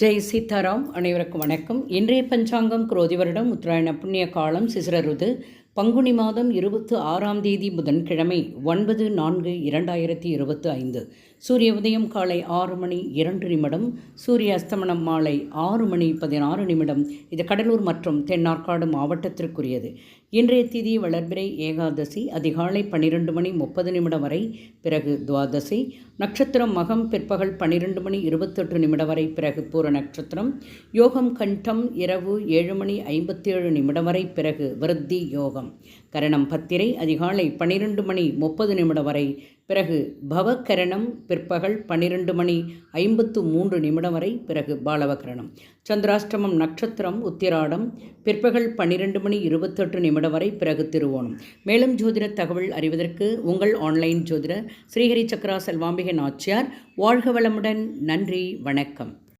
ஜெய் சீதாராம் அனைவருக்கும் வணக்கம். இன்றைய பஞ்சாங்கம் குரோதி வருடம் உத்தராயண புண்ணிய காலம் சிசிரருது பங்குனி மாதம் இருபத்து ஆறாம் தேதி புதன்கிழமை ஒன்பது நான்கு இரண்டாயிரத்தி இருபத்து ஐந்து. சூரிய உதயம் காலை ஆறு மணி இரண்டு நிமிடம் சூரிய அஸ்தமனம் மாலை ஆறு மணி பதினாறு நிமிடம். இது கடலூர் மற்றும் தென்னார்காடு மாவட்டத்திற்குரியது. இன்றைய திதி வளர்பிறை ஏகாதசி அதிகாலை பன்னிரெண்டு மணி முப்பது நிமிடம் வரை பிறகு துவாதசி. நட்சத்திரம் மகம் பிற்பகல் பன்னிரெண்டு மணி இருபத்தெட்டு நிமிடம் வரை பிறகு பூர நட்சத்திரம். யோகம் கண்டம் இரவு ஏழு மணி ஐம்பத்தேழு நிமிடம் வரை பிறகு விருத்தி யோகம். கரணம் பத்திரை அதிகாலை பன்னிரெண்டு மணி முப்பது நிமிடம் வரை. பிறகு பவகரணம் பிற்பகல் பன்னிரெண்டு மணி ஐம்பத்து மூன்று நிமிடம் வரை. பிறகு பாலவகரணம். சந்திராஷ்டமம் நட்சத்திரம் உத்திராடம். பிற்பகல் பன்னிரெண்டு மணி இருபத்தெட்டு நிமிடம் வரை. பிறகு திருவோணம். மேலும் ஜோதிட தகவல் அறிவதற்கு உங்கள் ஆன்லைன் ஜோதிடர் ஸ்ரீஹரி சக்கரா செல்வாம்பிகை நாச்சியார் வாழ்க வளமுடன். நன்றி வணக்கம்.